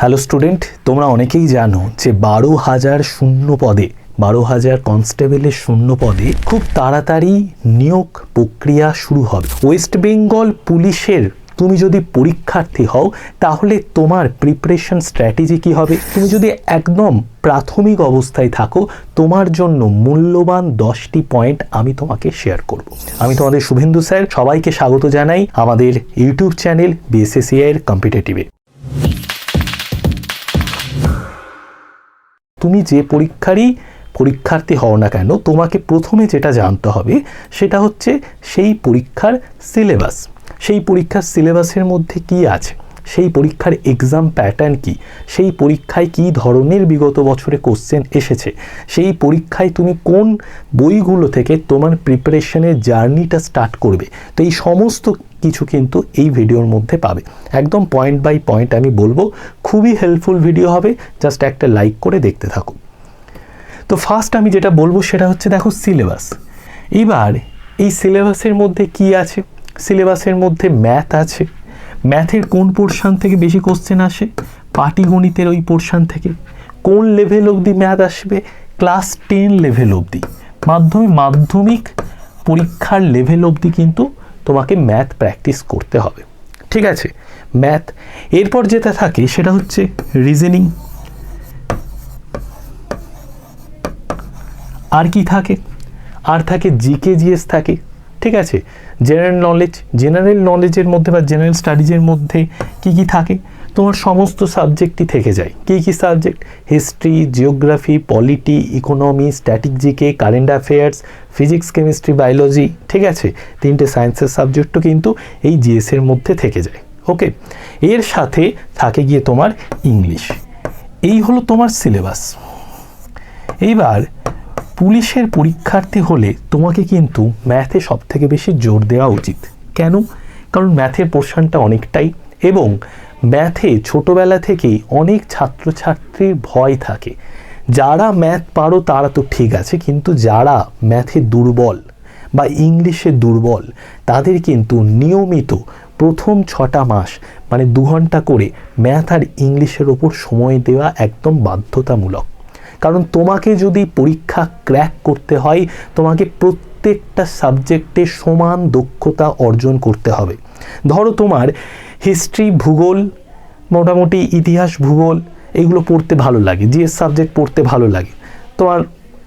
Hello student তোমরা অনেকেই জানো যে বারো হাজার শূন্য পদে, বারো হাজার কনস্টেবলের শূন্য পদে খুব তাড়াতাড়ি নিয়োগ প্রক্রিয়া শুরু হবে। ওয়েস্ট বেঙ্গল পুলিশের তুমি যদি পরীক্ষার্থী হও, তাহলে তোমার প্রিপারেশন স্ট্র্যাটেজি কি হবে? তুমি যদি একদম প্রাথমিক অবস্থায় থাকো, তোমার জন্য মূল্যবান দশটি পয়েন্ট আমি তোমাকে শেয়ার করব। আমি তোমাদের শুভেন্দু স্যার, সবাইকে স্বাগত জানাই আমাদের ইউটিউব চ্যানেল বিএসএসিআই এর কম্পিটিটিভে তুমি যে পরীক্ষারই পরীক্ষার্থী হও না কেন, তোমাকে প্রথমে যেটা জানতে হবে সেটা হচ্ছে সেই পরীক্ষার সিলেবাস। সেই পরীক্ষার সিলেবাসের মধ্যে কি আছে? সেই পরীক্ষার এক্সাম প্যাটার্ন কি? সেই পরীক্ষায় কি ধরনের বিগত বছরে কোশ্চেন এসেছে? সেই পরীক্ষায় তুমি কোন বইগুলো থেকে তোমার প্রিপারেশনের জার্নিটা স্টার্ট করবে? তো এই সমস্ত কিছু কিন্তু এই ভিডিওর মধ্যে পাবে। একদম পয়েন্ট বাই পয়েন্ট আমি বলব, খুবই হেল্পফুল ভিডিও হবে। জাস্ট একটা লাইক করে দেখতে থাকো। তো ফার্স্ট আমি যেটা বলব সেটা হচ্ছে, দেখো সিলেবাস এবার এই সিলেবাসের মধ্যে কি আছে? সিলেবাসের মধ্যে ম্যাথ আছে। ম্যাথের কোন পোর্শান থেকে বেশি কোশ্চেন আসে? পাটিগণিতের ওই পোর্শান থেকে। কোন লেভেল অবধি ম্যাথ আসবে? ক্লাস টেন লেভেল অবধি। মাধ্যমিক মাধ্যমিক পরীক্ষার লেভেল অবধি কিন্তু তোমাকে ম্যাথ প্র্যাকটিস করতে হবে। ঠিক আছে? ম্যাথ এরপর যেটা থাকে সেটা হচ্ছে রিজনিং আর কি থাকে? আর থাকে জিকে জিএস থাকে। ঠিক আছে? জেনারেল নলেজ জেনারেল নলেজের মধ্যে বা জেনারেল স্টাডিজের মধ্যে কি কি থাকে? তোমার সমস্ত সাবজেক্টই থেকে যায়। কী কী subject history geography polity economy static GK current affairs physics chemistry biology ঠিক আছে? তিনটে সায়েন্সের সাবজেক্টও কিন্তু এই জিএসের মধ্যে থেকে যায়। ওকে এর সাথে থাকে গিয়ে তোমার ইংলিশ এই হলো তোমার সিলেবাস এইবার পুলিশের পরীক্ষার্থী হলে তোমাকে কিন্তু ম্যাথে সব থেকে বেশি জোর দেওয়া উচিত। কেন? কারণ ম্যাথের পোর্শনটা অনেকটাই এবং ম্যাথে ছোটোবেলা থেকেই অনেক ছাত্রছাত্রীর ভয় থাকে। যারা ম্যাথ পারো তারা তো ঠিক আছে, কিন্তু যারা ম্যাথে দুর্বল বা ইংলিশে দুর্বল, তাদের কিন্তু নিয়মিত প্রথম ছটা মাস মানে দু ঘণ্টা করে ম্যাথ আর ইংলিশের ওপর সময় দেওয়া একদম বাধ্যতামূলক। কারণ তোমাকে যদি পরীক্ষা ক্র্যাক করতে হয়, তোমাকে প্রত্যেকটা সাবজেক্টে সমান দক্ষতা অর্জন করতে হবে। ধরো তোমার হিস্ট্রি ভূগোল, মোটামুটি ইতিহাস ভূগোল, এগুলো পড়তে ভালো লাগে, জিএস সাবজেক্ট পড়তে ভালো লাগে। তোমার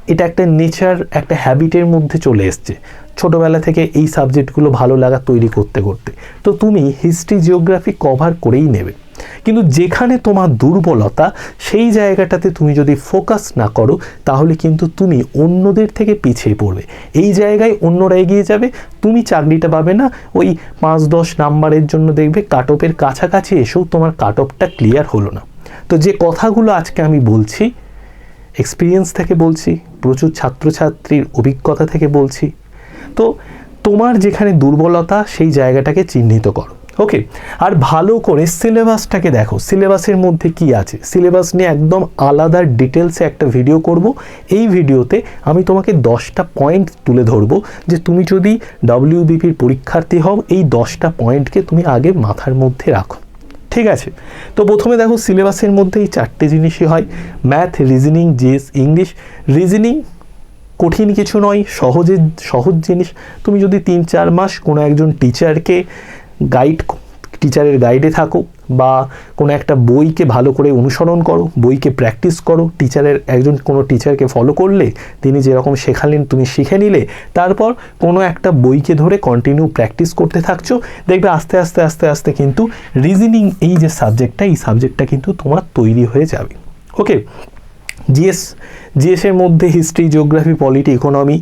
এটা একটা নেচার, একটা হ্যাবিটের মধ্যে চলে এসছে। ছোটোবেলা থেকে এই সাবজেক্টগুলো ভালো লাগা তৈরি করতে করতে। তো তুমি হিস্ট্রি জিওগ্রাফি কভার করেই নেবে। কিন্তু যেখানে তোমার দুর্বলতা, সেই জায়গাটাতে তুমি যদি ফোকাস না করো, তাহলে কিন্তু তুমি অন্যদের থেকে পিছিয়ে পড়বে। এই জায়গায় অন্যরা এগিয়ে যাবে, তুমি চাকরিটা পাবে না, ওই পাঁচ দশ নাম্বারের জন্য দেখবে কাট অফের কাছাকাছি এসেও তোমার কাট অফটা ক্লিয়ার হলো না। তো যে কথাগুলো আজকে আমি বলছি এক্সপিরিয়েন্স থেকে বলছি, প্রচুর ছাত্রছাত্রীর অভিজ্ঞতা থেকে বলছি, তো তোমার যেখানে দুর্বলতা, সেই জায়গাটাকে চিহ্নিত করো। ওকে আর ভালো করে সিলেবাসটাকে দেখো সিলেবাসের মধ্যে কি আছে? সিলেবাস নিয়ে একদম আলাদা ডিটেলসে একটা ভিডিও করব। এই ভিডিওতে আমি তোমাকে দশটা পয়েন্ট তুলে ধরবো যে তুমি যদি ডাব্লিউবিপির পরীক্ষার্থী হও, এই দশটা পয়েন্টকে তুমি আগে মাথার মধ্যে রাখো। ঠিক আছে? তো প্রথমে দেখো সিলেবাসের মধ্যে এই চারটে জিনিসই হয়। Math reasoning GS English reasoning কঠিন কিছু নয়, সহজে, সহজ জিনিস। তুমি যদি তিন চার মাস কোনো একজন টিচারকে গাইড টিচারের গাইডে থাকো বা কোনো একটা বইকে ভালো করে অনুসরণ করো, বইকে প্র্যাকটিস করো টিচারের একজন কোনো টিচারকে ফলো করলে, তিনি যেরকম শেখালেন তুমি শিখে নিলে, তারপর কোনো একটা বইকে ধরে কন্টিনিউ প্র্যাকটিস করতে থাকছো, দেখবে আস্তে আস্তে আস্তে আস্তে কিন্তু রিজনিং এই যে সাবজেক্টটা এই সাবজেক্টটা কিন্তু তোমার তৈরি হয়ে যাবে। ওকে জিএস জিএসের মধ্যে history geography polity economy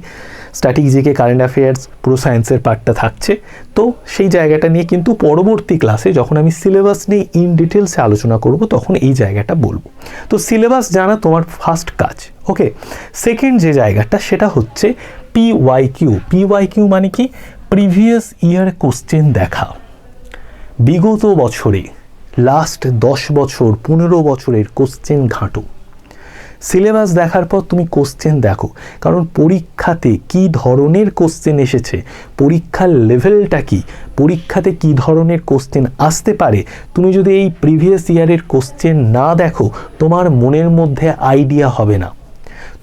static GK current affairs পুরো সায়েন্সের পার্টটা থাকছে। তো সেই জায়গাটা নিয়ে কিন্তু পরবর্তী ক্লাসে যখন আমি সিলেবাস নিয়ে ইন ডিটেলসে আলোচনা করব, তখন এই জায়গাটা বলব। তো সিলেবাস জানা তোমার ফার্স্ট কাজ ওকে সেকেন্ড যে জায়গাটা, সেটা হচ্ছে P Y Q P Y Q মানে কি? প্রিভিয়াস ইয়ার কোশ্চেন দেখা। বিগত বছরে লাস্ট দশ বছর, পনেরো বছরের কোশ্চেন ঘাঁটো। সিলেবাস দেখার পর তুমি কোশ্চেন দেখো। কারণ পরীক্ষাতে কি ধরনের কোশ্চেন এসেছে? পরীক্ষার লেভেলটা কি? পরীক্ষাতে কি ধরনের কোশ্চেন আসতে পারে? তুমি যদি এই প্রিভিয়াস ইয়ারের কোশ্চেন না দেখো, তোমার মনের মধ্যে আইডিয়া হবে না।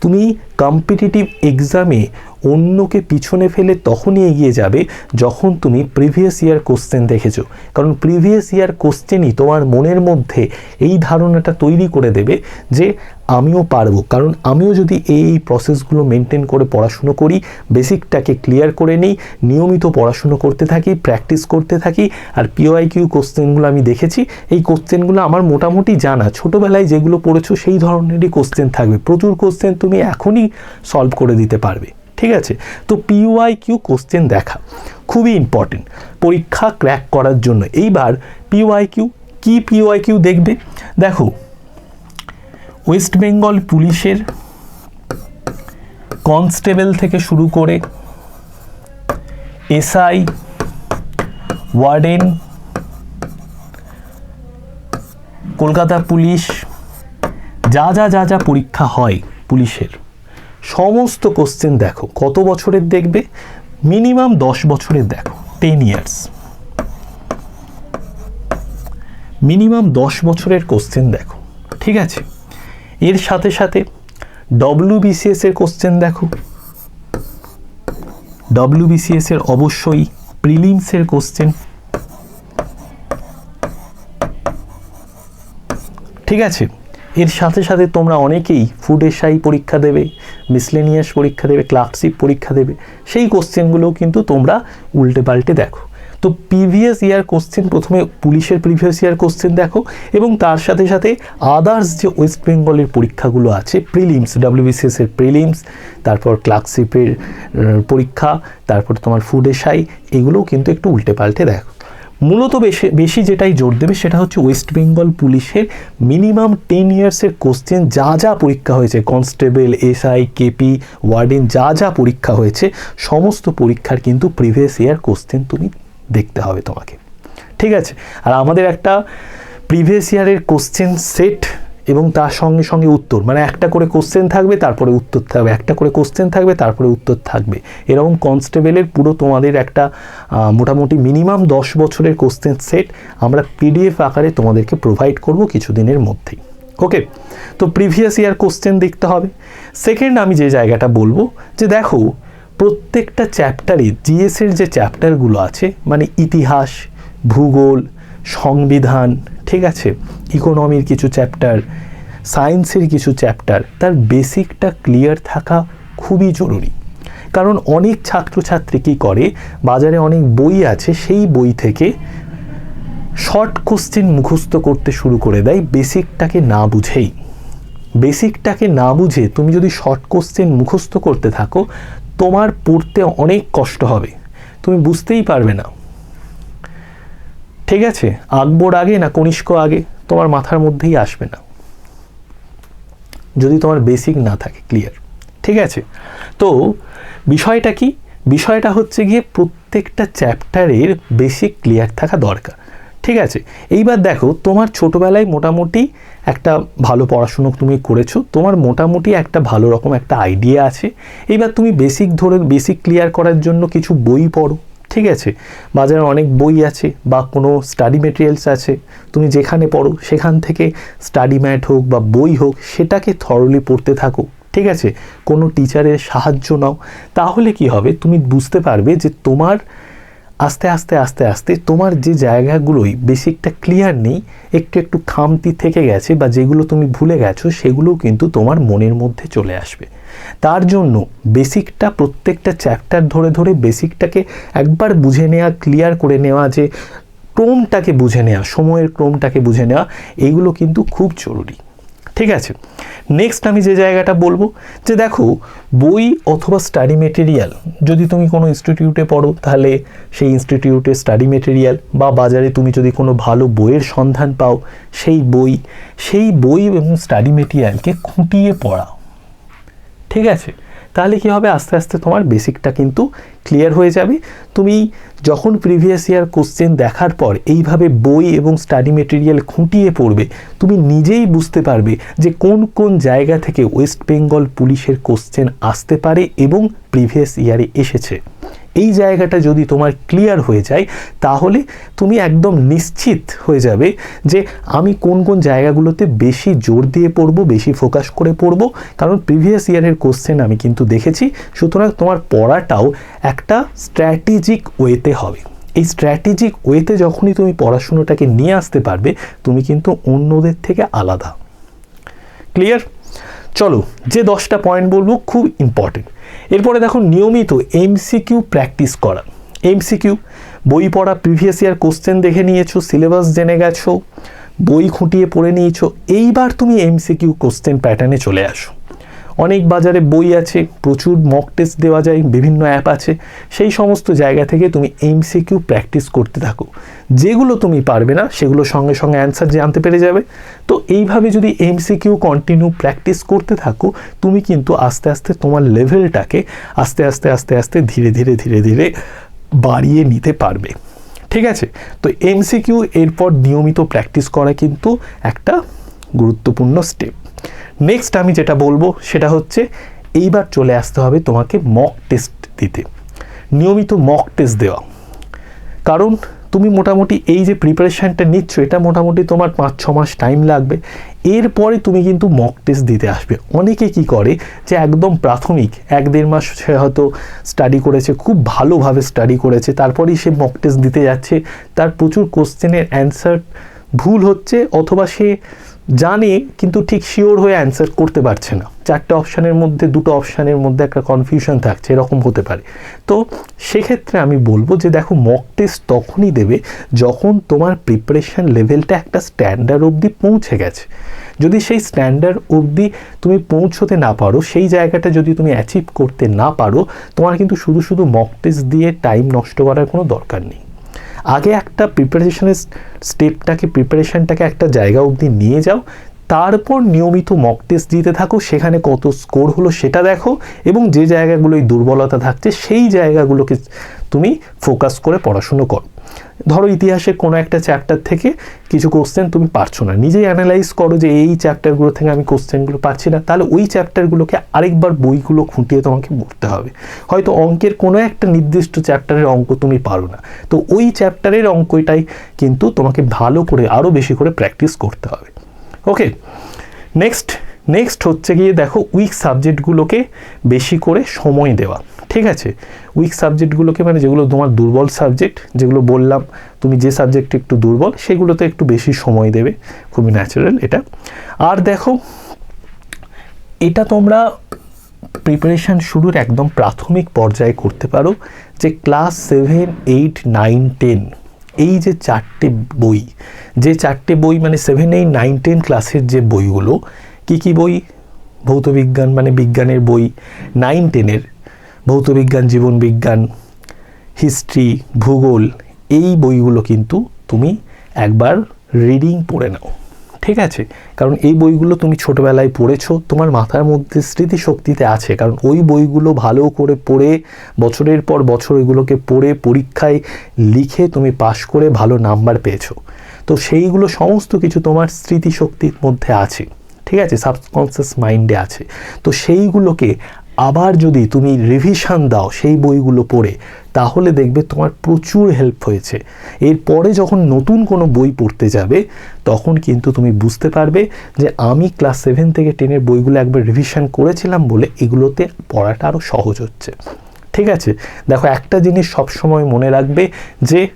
তুমি কম্পিটিটিভ এক্সামে অন্যকে পিছনে ফেলে তখনই এগিয়ে যাবে যখন তুমি প্রিভিয়াস ইয়ার কোশ্চেন দেখেছ। কারণ প্রিভিয়াস ইয়ার কোশ্চেনই তোমার মনের মধ্যে এই ধারণাটা তৈরি করে দেবে যে আমিও পারব। কারণ আমিও যদি এই প্রসেসগুলো মেনটেন করে পড়াশুনো করি বেসিকটাকে ক্লিয়ার করে নিই, নিয়মিত পড়াশুনো করতে থাকি প্র্যাকটিস করতে থাকি, আর পিওআই কিউ কোশ্চেনগুলো আমি দেখেছি, এই কোশ্চেনগুলো আমার মোটামুটি জানা। ছোটোবেলায় যেগুলো পড়েছো, সেই ধরনেরই কোশ্চেন থাকবে। প্রচুর কোশ্চেন তুমি এখনই সলভ করে দিতে পারবে। ঠিক আছে? তো পিওআই কিউ কোশ্চেন দেখা। খুবই ইম্পর্টেন্ট পরীক্ষা ক্র্যাক করার জন্য। এইবার পিওআই কিউ কী পিওআই কিউ দেখবে? দেখো ওয়েস্ট বেঙ্গল পুলিশের কনস্টেবল থেকে শুরু করে এসআই, ওয়ার্ডেন, কলকাতা পুলিশ, যা যা যা যা পরীক্ষা হয় পুলিশের, সমস্ত কোশ্চেন দেখো। কত বছরের দেখবে? মিনিমাম দশ বছরের দেখো। টেন ইয়ার্স মিনিমাম দশ বছরের কোশ্চেন দেখো। ঠিক আছে? এর সাথে সাথে ডব্লিউবিসিএস এর কোশ্চেন দেখো। ডব্লিউবিসিএস এর অবশ্যই প্রিলিমসের কোশ্চেন ঠিক আছে? এর সাথে সাথে তোমরা অনেকেই ফুড এসআই পরীক্ষা দেবে মিসলেনিয়াস পরীক্ষা দেবে ক্লার্কশিপ পরীক্ষা দেবে। সেই কোশ্চেনগুলোও কিন্তু তোমরা উল্টে পাল্টে দেখো। তো প্রিভিয়াস ইয়ার কোশ্চেন, প্রথমে পুলিশের প্রিভিয়াস ইয়ার কোশ্চেন দেখো, এবং তার সাথে সাথে আদার্স যে ওয়েস্ট বেঙ্গলের পরীক্ষাগুলো আছে, প্রিলিমস ডাব্লিউবিসিএস এর প্রিলিমস, তারপর ক্লার্কশিপের পরীক্ষা, তারপর তোমার ফুড এসআই এগুলোও কিন্তু একটু উল্টে পাল্টে দেখো। মূলত বেশি বেশি যেটাই জোর দেবে সেটা হচ্ছে ওয়েস্ট বেঙ্গল পুলিশের মিনিমাম টেন ইয়ার্সের কোশ্চেন, যা যা পরীক্ষা হয়েছে, কনস্টেবল, এসআই, কেপি, ওয়ার্ডেন, যা যা পরীক্ষা হয়েছে, সমস্ত পরীক্ষার কিন্তু প্রিভিয়াস ইয়ার কোশ্চেন তুমি দেখতে হবে তোমাকে। ঠিক আছে? আর আমাদের একটা প্রিভিয়াস ইয়ারের কোশ্চেন সেট এবং তার সঙ্গে সঙ্গে উত্তর। মানে একটা করে কোশ্চেন থাকবে, তারপরে উত্তর থাকবে একটা করে কোশ্চেন থাকবে, তারপরে উত্তর থাকবে। এরকম কনস্টেবলের পুরো তোমাদের একটা মোটামুটি মিনিমাম দশ বছরের কোশ্চেন সেট আমরা পিডিএফ আকারে তোমাদেরকে প্রোভাইড করব কিছুদিনের মধ্যেই। ওকে তো প্রিভিয়াস ইয়ার কোশ্চেন দেখতে হবে। সেকেন্ড আমি যে জায়গাটা বলব, যে দেখো প্রত্যেকটা চ্যাপ্টারে জিএসের যে চ্যাপ্টারগুলো আছে মানে ইতিহাস, ভূগোল, সংবিধান, ঠিক আছে? ইকোনমির কিছু চ্যাপ্টার, সায়েন্সের কিছু চ্যাপ্টার, তার বেসিকটা ক্লিয়ার থাকা খুবই জরুরি। কারণ অনেক ছাত্রছাত্রী কী করে, বাজারে অনেক বই আছে, সেই বই থেকে শর্ট কোশ্চেন মুখস্থ করতে শুরু করে দেয় বেসিকটাকে না বুঝেই। বেসিকটাকে না বুঝে তুমি যদি শর্ট কোশ্চেন মুখস্থ করতে থাকো তোমার পড়তে অনেক কষ্ট হবে। তুমি বুঝতেই পারবে না। ঠিক আছে? আকবর আগে না কনিষ্ক আগে? তোমার মাথার মধ্যেই আসবে না। যদি তোমার বেসিক না থাকে ক্লিয়ার ঠিক আছে? তো বিষয়টা কি? বিষয়টা হচ্ছে গিয়ে প্রত্যেকটা চ্যাপ্টারের বেসিক ক্লিয়ার থাকা দরকার। ঠিক আছে? এইবার দেখো, তোমার ছোটোবেলায় মোটামুটি একটা ভালো পড়াশুনো তুমি করেছ, তোমার মোটামুটি একটা ভালো রকম একটা আইডিয়া আছে। এইবার তুমি বেসিক ধরে বেসিক ক্লিয়ার করার জন্য কিছু বই পড়ো, ঠিক আছে? বাজারে অনেক বই আছে বা কোনো স্টাডি মেটেরিয়ালস আছে, তুমি যেখানে পড়ো সেখান থেকে স্টাডি ম্যাট হোক বা বই হোক, সেটাকে থরলি পড়তে থাকো, ঠিক আছে? কোনো টিচারের সাহায্য নাও, তাহলে কি হবে? তুমি বুঝতে পারবে যে তোমার আস্তে আস্তে আস্তে আস্তে তোমার যে জায়গাগুলোই বেসিকটা ক্লিয়ার নেই, একটু একটু খামতি থেকে গেছে বা যেগুলো তুমি ভুলে গেছো, সেগুলোও কিন্তু তোমার মনের মধ্যে চলে আসবে। তার জন্য বেসিকটা প্রত্যেকটা চ্যাপ্টার ধরে ধরে বেসিকটাকে একবার বুঝে নেওয়া ক্লিয়ার করে নেওয়া, যে ক্রমটাকে বুঝে নেওয়া, সময়ের ক্রমটাকে বুঝে নেওয়া, এইগুলো কিন্তু খুব জরুরি। ঠিক আছে? নেক্সট আমি যে জায়গাটা বলব, যে দেখো, বই অথবা স্টাডি মেটেরিয়াল যদি তুমি কোনো ইনস্টিটিউটে পড়ো, তাহলে সেই ইনস্টিটিউটে স্টাডি মেটেরিয়াল বা বাজারে তুমি যদি কোনো ভালো বইয়ের সন্ধান পাও, সেই বই সেই বই এবং স্টাডি মেটেরিয়ালকে খুঁটিয়ে পড়া ঠিক আছে? তাহলে কী হবে? আস্তে আস্তে তোমার বেসিকটা কিন্তু ক্লিয়ার হয়ে যাবে। তুমি যখন প্রিভিয়াস ইয়ার কোশ্চেন দেখার পর এইভাবে বই এবং স্টাডি মেটেরিয়াল খুঁটিয়ে পড়বে, তুমি নিজেই বুঝতে পারবে যে কোন কোন জায়গা থেকে ওয়েস্ট বেঙ্গল পুলিশের কোশ্চেন আসতে পারে এবং প্রিভিয়াস ইয়ারে এসেছে। এই জায়গাটা যদি তোমার ক্লিয়ার হয়ে যায়, তাহলে তুমি একদম নিশ্চিত হয়ে যাবে যে আমি কোন কোন জায়গাগুলোতে বেশি জোর দিয়ে পড়ব, বেশি ফোকাস করে পড়ব। কারণ প্রিভিয়াস ইয়ারের কোশ্চেন আমি কিন্তু দেখেছি। সুতরাং তোমার পড়াটাও একটা স্ট্র্যাটেজিক ওয়েতে হবে। এই স্ট্র্যাটেজিক ওয়েতে যখনই তুমি পড়াশুনোটাকে নিয়ে আসতে পারবে, তুমি কিন্তু অন্যদের থেকে আলাদা। ক্লিয়ার চলো, যে দশটা পয়েন্ট বলব খুব ইম্পর্টেন্ট এরপরে দেখো নিয়মিত এমসিকিউ প্র্যাকটিস করা। এমসিকিউ বই পড়া প্রিভিয়াস ইয়ার কোশ্চেন দেখে নিয়েছো সিলেবাস জেনে গেছো, বই খুঁটিয়ে পড়ে নিয়েছো, এইবার তুমি এমসিকিউ কোশ্চেন প্যাটার্নে চলে আসো। অনেক বাজারে বই আছে, প্রচুর মক টেস্ট দেওয়া যায়, বিভিন্ন অ্যাপ আছে। সেই সমস্ত জায়গা থেকে তুমি এমসিকিউ প্র্যাকটিস করতে থাকো। যেগুলো তুমি পারবে না, সেগুলো সঙ্গে সঙ্গে অ্যান্সার জানতে পেরে যাবে। তো এইভাবে যদি এমসিকিউ কন্টিনিউ প্র্যাকটিস করতে থাকো, তুমি কিন্তু আস্তে আস্তে তোমার লেভেলটাকে আস্তে আস্তে আস্তে আস্তে ধীরে ধীরে ধীরে ধীরে বাড়িয়ে নিতে পারবে। ঠিক আছে? তো এমসিকিউ এরপর নিয়মিত প্র্যাকটিস করা কিন্তু একটা গুরুত্বপূর্ণ স্টেপ নেক্সট আমি যেটা বলব সেটা হচ্ছে এইবার চলে আসতে হবে তোমাকে মক টেস্ট দিতে। নিয়মিত মক টেস্ট দেওয়া। কারণ তুমি মোটামুটি এই যে প্রিপারেশানটা নিচ্ছ, এটা মোটামুটি তোমার পাঁচ, ছ মাস টাইম লাগবে। এরপরে তুমি কিন্তু মক টেস্ট দিতে আসবে। অনেকে কি করে যে একদম প্রাথমিক, এক দেড় মাস সে হয়তো স্টাডি করেছে, খুব ভালোভাবে স্টাডি করেছে, তারপরেই সে মক টেস্ট দিতে যাচ্ছে, তার প্রচুর কোশ্চেনের অ্যান্সার ভুল হচ্ছে, অথবা সে জানে, কিন্তু ঠিক শিওর হয়ে অ্যান্সার করতে পারছে না। চারটে অপশানের মধ্যে, দুটো অপশানের মধ্যে একটা কনফিউশন থাকছে, এরকম হতে পারে। তো সেক্ষেত্রে আমি বলব যে, দেখো মক টেস্ট তখনই দেবে যখন তোমার প্রিপারেশন লেভেলটা একটা স্ট্যান্ডার্ড অবধি পৌঁছে গেছে। যদি সেই স্ট্যান্ডার্ড অবধি তুমি পৌঁছতে না পারো, সেই জায়গাটা যদি তুমি অ্যাচিভ করতে না পারো, তোমার কিন্তু শুধু শুধু মক টেস্ট দিয়ে টাইম নষ্ট করার কোনো দরকার নেই। আগে একটা প্রিপারেশনের স্টেপটাকে প্রিপারেশনটাকে একটা জায়গা অবধি নিয়ে যাও, তারপর নিয়মিত মক টেস্ট দিতে থাকো, সেখানে কত স্কোর হলো সেটা দেখো এবং যে জায়গাগুলোই দুর্বলতা থাকছে, সেই জায়গাগুলোকে তুমি ফোকাস করে পড়াশুনো করো। ধরো ইতিহাসের কোনো একটা চ্যাপ্টার থেকে কিছু কোশ্চেন তুমি পারছ না। নিজেই অ্যানালাইজ করো যে এই চ্যাপ্টারগুলো থেকে আমি কোশ্চেনগুলো পারছি না। তাহলে ওই চ্যাপ্টারগুলোকে আরেকবার বইগুলো খুঁটিয়ে তোমাকে পড়তে হবে। হয়তো অঙ্কের কোনো একটা নির্দিষ্ট চ্যাপ্টারের অঙ্ক তুমি পারো না। তো ওই চ্যাপ্টারের অঙ্কটাই কিন্তু তোমাকে ভালো করে আরও বেশি করে প্র্যাকটিস করতে হবে। ওকে নেক্সট নেক্সট হচ্ছে গিয়ে দেখো উইক সাবজেক্টগুলোকে বেশি করে সময় দেওয়া, ঠিক আছে? উইক সাবজেক্টগুলোকে মানে যেগুলো তোমার দুর্বল সাবজেক্ট যেগুলো বললাম, তুমি যে সাবজেক্টে একটু দুর্বল, সেগুলোতে একটু বেশি সময় দেবে, খুবই ন্যাচারাল এটা। আর দেখো, এটা তোমরা প্রিপারেশান শুরুর একদম প্রাথমিক পর্যায়ে করতে পারো, যে class seven eight nine ten এই যে চারটে বই, যে চারটে বই মানে সেভেন এইট নাইন টেন ক্লাসের যে বইগুলো কি কি বই? ভৌতবিজ্ঞান মানে বিজ্ঞানের বই। নাইন, টেনের। ভৌতবিজ্ঞান জীবনবিজ্ঞান হিস্ট্রি, ভূগোল, এই বইগুলো কিন্তু তুমি একবার রিডিং পড়ে নাও। ঠিক আছে? কারণ এই বইগুলো তুমি ছোটোবেলায় পড়েছো, তোমার মাথার মধ্যে স্মৃতিশক্তিতে আছে। কারণ ওই বইগুলো ভালো করে পড়ে, বছরের পর বছর এগুলোকে পড়ে, পরীক্ষায় লিখে তুমি পাশ করে ভালো নাম্বার পেয়েছ। তো সেইগুলো সমস্ত কিছু তোমার স্মৃতিশক্তির মধ্যে আছে। ঠিক আছে সাবকনসিয়াস মাইন্ডে আছে। তো সেইগুলোকে আবার যদি তুমি রিভিশন দাও সেই বইগুলো পড়ে, তাহলে দেখবে তোমার প্রচুর হেল্প হয়েছে। এরপরে যখন নতুন কোনো বই পড়তে যাবে, তখন কিন্তু তুমি বুঝতে পারবে যে আমি ক্লাস সেভেন থেকে টেনের বইগুলো একবার রিভিশন করেছিলাম বলে এগুলোতে পড়াটা আরও সহজ হচ্ছে। ঠিক আছে? দেখো, একটা জিনিস সবসময় মনে রাখবে যে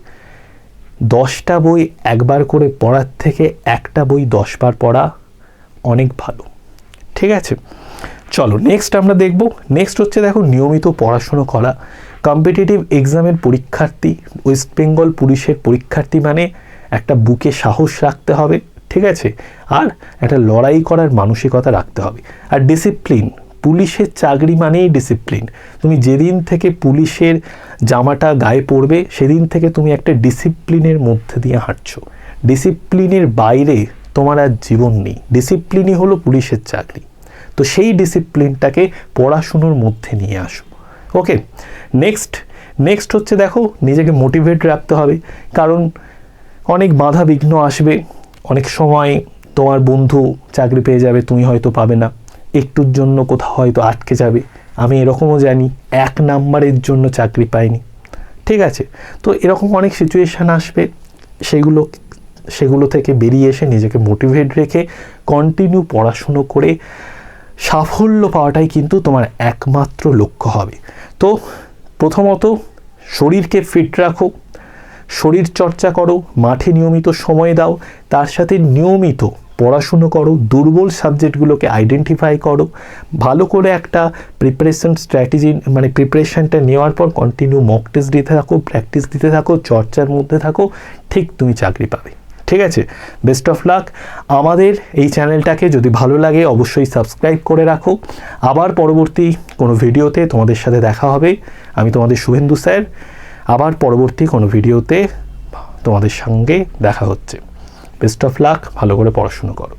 দশটা বই একবার করে পড়ার থেকে একটা বই দশবার পড়া অনেক ভালো। ঠিক আছে? চলো নেক্সট আমরা দেখব। নেক্সট হচ্ছে দেখো, নিয়মিত পড়াশুনো করা। কম্পিটিটিভ এক্সামের পরীক্ষার্থী ওয়েস্ট বেঙ্গল পুলিশের পরীক্ষার্থী মানে একটা বুকে সাহস রাখতে হবে, ঠিক আছে? আর একটা লড়াই করার মানসিকতা রাখতে হবে। আর ডিসিপ্লিন পুলিশের চাকরি মানেই ডিসিপ্লিন তুমি যেদিন থেকে পুলিশের জামাটা গায়ে পড়বে, সেদিন থেকে তুমি একটা ডিসিপ্লিনের মধ্যে দিয়ে হাঁটছো। ডিসিপ্লিনের বাইরে তোমার আর জীবন নেই। ডিসিপ্লিনই হলো পুলিশের চাকরি। তো সেই ডিসিপ্লিনটাকে পড়াশুনোর মধ্যে নিয়ে আসো। ওকে নেক্সট নেক্সট হচ্ছে দেখো, নিজেকে মোটিভেট রাখতে হবে। কারণ অনেক বাধা বিঘ্ন আসবে। অনেক সময় তোমার বন্ধু চাকরি পেয়ে যাবে, তুমি হয়তো পাবে না। একটুর জন্য কোথাও হয়তো আটকে যাবে। আমি এরকমও জানি, এক নাম্বারের জন্য চাকরি পাইনি। ঠিক আছে? তো এরকম অনেক সিচুয়েশান আসবে। সেগুলো সেগুলো থেকে বেরিয়ে এসে নিজেকে মোটিভেট রেখে কন্টিনিউ পড়াশুনো করে সাফল্য পাওয়াটাই কিন্তু তোমার একমাত্র লক্ষ্য হবে। তো প্রথমত শরীরকে ফিট রাখো, শরীর চর্চা করো, মাঠে নিয়মিত সময় দাও, তার সাথে নিয়মিত পড়াশুনো করো, দুর্বল সাবজেক্টগুলোকে আইডেন্টিফাই করো, ভালো করে একটা প্রিপারেশন স্ট্র্যাটেজি মানে প্রিপারেশনটা নেওয়ার পর কন্টিনিউ মক টেস্ট দিতে থাকো প্র্যাকটিস দিতে থাকো, চর্চার মধ্যে থাকো, ঠিক তুমি চাকরি পাবে। ঠিক আছে? বেস্ট অফ লাক আমাদের এই চ্যানেলটাকে যদি ভালো লাগে, অবশ্যই সাবস্ক্রাইব করে রাখো। আবার পরবর্তী কোনো ভিডিওতে তোমাদের সাথে দেখা হবে। আমি তোমাদের শুভেন্দু স্যার। আবার পরবর্তী কোনো ভিডিওতে তোমাদের সঙ্গে দেখা হচ্ছে। বেস্ট অফ লাক ভালো করে পড়াশুনো করো।